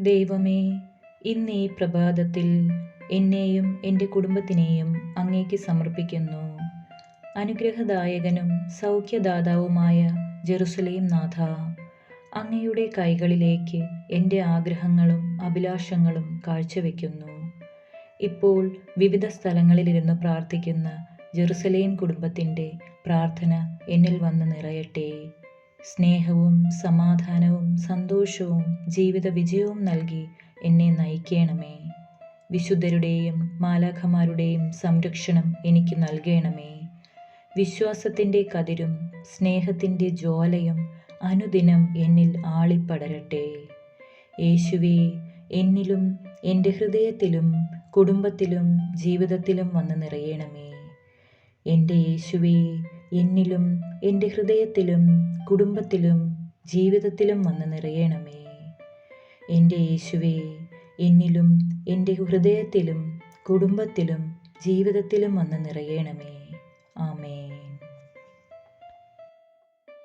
ദൈവമേ ഇന്ന് ഈ പ്രഭാതത്തിൽ എന്നെയും എന്റെ കുടുംബത്തിനെയും അങ്ങേക്ക് സമർപ്പിക്കുന്നു. അനുഗ്രഹദായകനും സൗഖ്യദാതാവുമായ ജെറുസലേം നാഥ അങ്ങയുടെ കൈകളിലേക്ക് എന്റെ ആഗ്രഹങ്ങളും അഭിലാഷങ്ങളും കാഴ്ചവെക്കുന്നു. ഇപ്പോൾ വിവിധ സ്ഥലങ്ങളിലിരുന്ന് പ്രാർത്ഥിക്കുന്ന ജെറുസലേം കുടുംബത്തിന്റെ പ്രാർത്ഥന എന്നിൽ വന്ന് നിറയട്ടെ. സ്നേഹവും സമാധാനവും സന്തോഷവും ജീവിത വിജയവും നൽകി എന്നെ നയിക്കണമേ. വിശുദ്ധരുടെയും മാലാഖമാരുടെയും സംരക്ഷണം എനിക്ക് നൽകണമേ. വിശ്വാസത്തിന്റെ കതിരും സ്നേഹത്തിന്റെ ജ്വാലയും അനുദിനം എന്നിൽ ആളിപ്പടരട്ടെ. യേശുവേ എന്നിലും എന്റെ ഹൃദയത്തിലും കുടുംബത്തിലും ജീവിതത്തിലും വന്ന് നിറയണമേ. എന്റെ യേശുവേ എന്നിലും എന്റെ ഹൃദയത്തിലും കുടുംബത്തിലും ജീവിതത്തിലും വന്ന് നിറയണമേ. എന്റെ യേശുവേ എന്നിലും എന്റെ ഹൃദയത്തിലും കുടുംബത്തിലും ജീവിതത്തിലും വന്ന് നിറയണമേ. ആമേ